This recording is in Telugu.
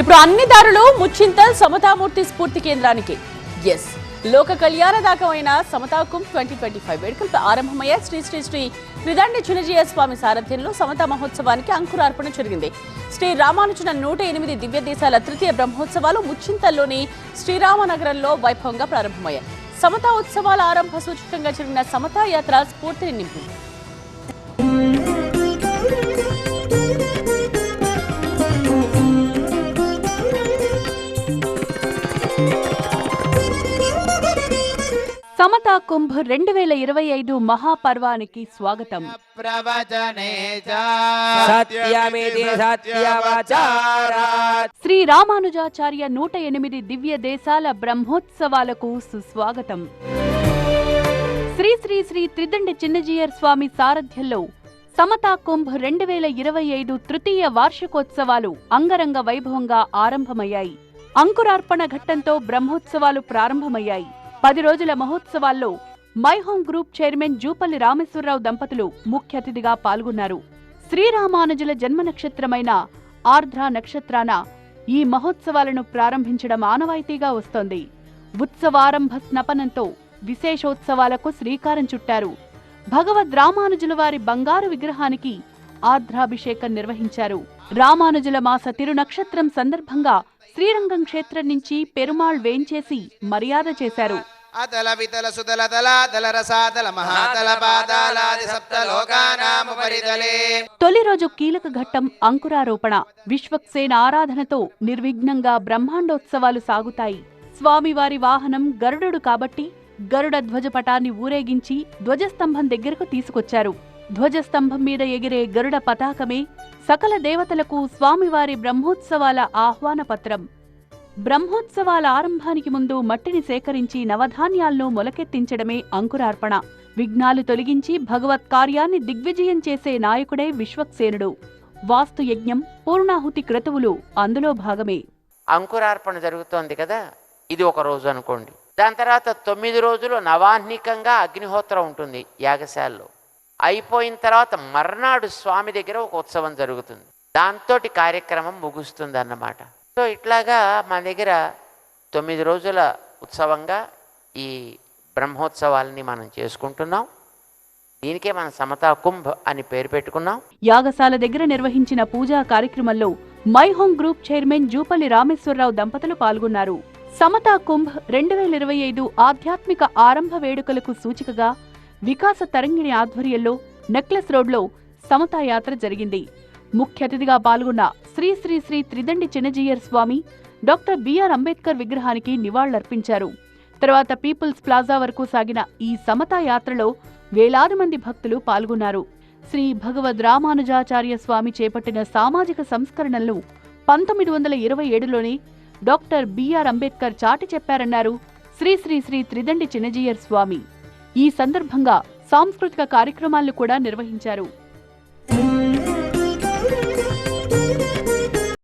ఇప్పుడు అన్ని దారులు ముచ్చింతల్ సమతామూర్తి స్ఫూర్తి కేంద్రానికి. ఎస్ లోక కళ్యాణదాకమైన సమతాకుం ట్వంటీ ట్వంటీ ఫైవ్ వేడుకలతో ఆరంభమయ్యాయి శ్రీ శ్రీ శ్రీ త్రిదండి చిన్నజీయ స్వామి సారథ్యంలో సమతా మహోత్సవానికి అంకురార్పణ జరిగింది. శ్రీ రామానుజన నూట ఎనిమిది దివ్య దేశాల తృతీయ బ్రహ్మోత్సవాలు ముచ్చింతల్లోని శ్రీరామనగరంలో వైభవంగా ప్రారంభమయ్యాయి. సమతా ఉత్సవాల ఆరంభ సూచకంగా జరిగిన సమతా యాత్ర స్ఫూర్తిని నింపింది. సమతా కుంభ్ రెండు వేల ఇరవై ఐదు మహాపర్వానికి స్వాగతం. శ్రీ రామానుజాచార్య నూట ఎనిమిది దివ్య దేశాల బ్రహ్మోత్సవాలకు సుస్వాగతం. శ్రీ శ్రీ శ్రీ త్రిదండి చిన్నజీయర్ స్వామి సారథ్యంలో సమతా కుంభ్ రెండు వేల ఇరవై ఐదు తృతీయ వార్షికోత్సవాలు అంగరంగ వైభవంగా ఆరంభమయ్యాయి. అంకురార్పణ ఘట్టంతో బ్రహ్మోత్సవాలు ప్రారంభమయ్యాయి. పది రోజుల మహోత్సవాల్లో my home group chairman Jupally Rameshwar Rao దంపతులు ముఖ్య అతిథిగా పాల్గొన్నారు. శ్రీరామానుజుల జన్మ నక్షత్రమైన ఆర్ధ్ర నక్షత్రాన ఈ మహోత్సవాలను ప్రారంభించడం ఆనవాయితీగా వస్తోంది. ఉత్సవారంభ స్నపనంతో విశేషోత్సవాలకు శ్రీకారం చుట్టారు. భగవద్ రామానుజుల వారి బంగారు విగ్రహానికి ఆర్ద్రాభిషేకం నిర్వహించారు. రామానుజుల మాస తిరునక్షత్రం సందర్భంగా శ్రీరంగం క్షేత్రం నుంచి పెరుమాళ్ వేంచేసి మర్యాద చేశారు. అతల వితల సుతల తల తల రసాతల మహాతల పాతాలాది సప్త లోకానాముపరితలే తొలి రోజు కీలక ఘట్టం అంకురారోపణ. విశ్వక్సేన ఆరాధనతో నిర్విఘ్నంగా బ్రహ్మాండోత్సవాలు సాగుతాయి. స్వామివారి వాహనం గరుడు కాబట్టి గరుడ ధ్వజపటాన్ని ఊరేగించి ధ్వజస్తంభం దగ్గరకు తీసుకొచ్చారు. ధ్వజస్తంభం మీద ఎగిరే గరుడ పతాకమే సకల దేవతలకు స్వామివారి బ్రహ్మోత్సవాల ఆహ్వాన పత్రం బ్రహ్మోత్సవాల ఆరంభానికి ముందు మట్టిని సేకరించి నవధాన్యాలను మొలకెత్తించడమే అంకురార్పణ. విఘ్నాలు తొలగించి భగవత్ కార్యాన్ని దిగ్విజయం చేసే నాయకుడే విశ్వక్సేనుడు. వాస్తు యజ్ఞం పూర్ణాహుతి క్రతువులు అందులో భాగమే. అంకురార్పణ జరుగుతోంది కదా ఇది ఒక రోజు అనుకోండి. దాని తర్వాత తొమ్మిది రోజులు నవాహ్నికంగా అగ్నిహోత్రం ఉంటుంది యాగశాలలో. అయిపోయిన తర్వాత మర్నాడు స్వామి దగ్గర ఒక ఉత్సవం జరుగుతుంది. దాంతో కార్యక్రమం ముగుస్తుంది అన్నమాట సో ఇట్లాగా మన దగ్గర తొమ్మిది రోజుల ఉత్సవంగా ఈ బ్రహ్మోత్సవాలని మనం చేసుకుంటున్నాం. దీనికే మనం సమతా కుంభ్ అని పేరు పెట్టుకున్నాం. యాగశాల దగ్గర నిర్వహించిన పూజా కార్యక్రమంలో my home group chairman Jupally Rameshwar Rao దంపతులు పాల్గొన్నారు. సమతా కుంభ్ రెండు వేల ఇరవై ఐదు ఆధ్యాత్మిక ఆరంభ వేడుకలకు సూచికగా వికాస తరంగిణి ఆధ్వర్యంలో నెక్లెస్ రోడ్లో సమతా యాత్ర జరిగింది. ముఖ్య అతిథిగా పాల్గొన్న Sri Sri Sri Tridandi Chinna Jeeyar Swami doctor B R Ambedkar విగ్రహానికి నివాళులర్పించారు. తర్వాత పీపుల్స్ ప్లాజా వరకు సాగిన ఈ సమతా యాత్రలో వేలాది మంది భక్తులు పాల్గొన్నారు. శ్రీ భగవద్ రామానుజాచార్య స్వామి చేపట్టిన సామాజిక సంస్కరణలను పంతొమ్మిది వందల ఇరవై ఏడులోనే డాక్టర్ బిఆర్ అంబేద్కర్ చాటి చెప్పారన్నారు శ్రీ శ్రీ శ్రీ త్రిదండి చిన్నజీయర్ స్వామి. ఈ సందర్భంగా సాంస్కృతిక కార్యక్రమాలను కూడా నిర్వహించారు.